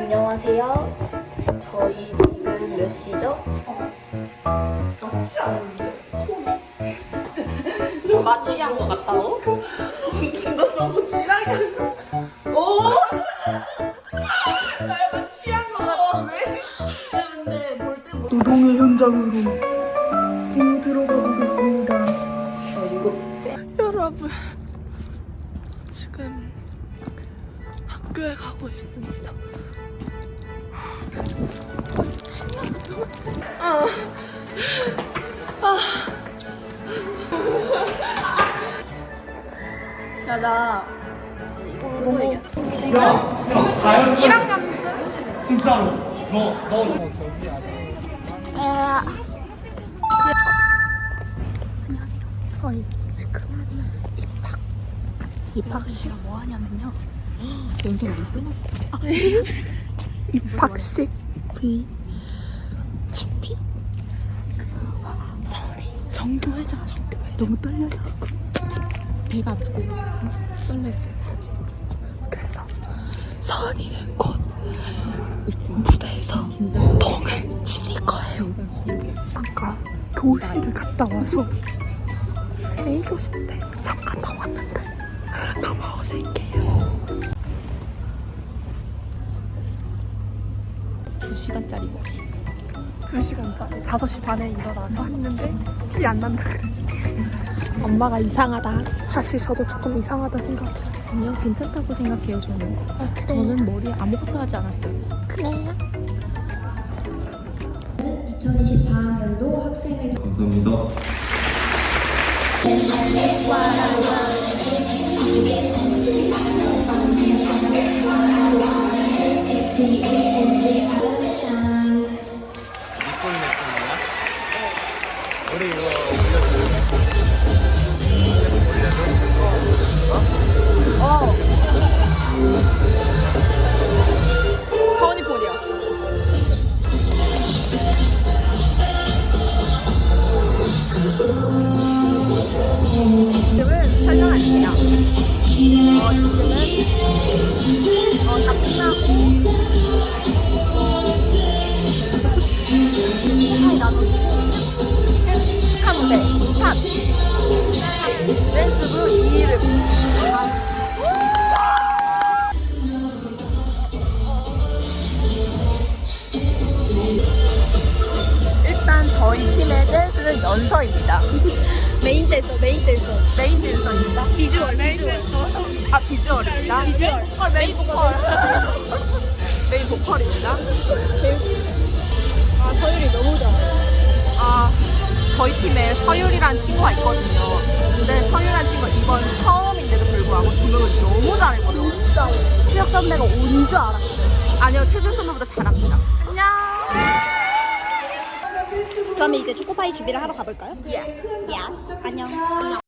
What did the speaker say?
안녕하세요. 저희 지금 몇 시죠? 마취한 것 같다고? 너 너무 거. 오! 나 약간 취한 거 같은데? 야, 근데 볼때 뭐. 노동의 현장으로 뛰어 들어가 보겠습니다. 빼. 여러분, 지금 학교에 가고 있습니다. 아, 아. 야, 나 너무 진짜로 너너 저희 지금 입학 입학식 뭐 하냐면요. 연습 못 끊었어. 입학식 비 준비. 서울이 정교회장 정교회장 너무 떨려가지고 배가 아프대요. 떨려서. 그래서 서은이는 곧 무대에서 동을 지릴 거예요. 아까 교실을 갔다 와서 A교시 때 잠깐 나왔는데 너무 어색해요. 2시간짜리 머리. 2시간짜리 5시 반에 일어나서 했는데 티 안 난다 그랬어. 엄마가 이상하다. 사실 저도 조금 이상하다 생각해요. 아니요, 괜찮다고 생각해요, 저는. 아, 그래요? 저는 머리에 아무것도 하지 않았어요. 그래요? 2024학년도 학생을 감사합니다. 어, 지금은 어, 다 끝나고 축하이 나눠주고 끝 축하 스타트 댄스부 2위를 일단 저희 팀의 댄스는 연서입니다. 메인 댄서, 메인 댄서. 메인 댄서입니다. 비주얼, 비주얼. 아 비주얼입니다. 비주얼. 보컬 메인 보컬. 메인 보컬입니다. 아, 서율이 너무 잘해. 아 저희 팀에 서율이란 친구가 있거든요. 근데 서율이란 친구가 이번 처음인데도 불구하고 조명을 너무 잘했거든요. 진짜. 추혁 선배가 온 줄 알았어요. 아니요 최준 선배보다 잘 그러면 이제 초코파이 준비를 하러 가볼까요? Yes. Yes. 안녕. 안녕.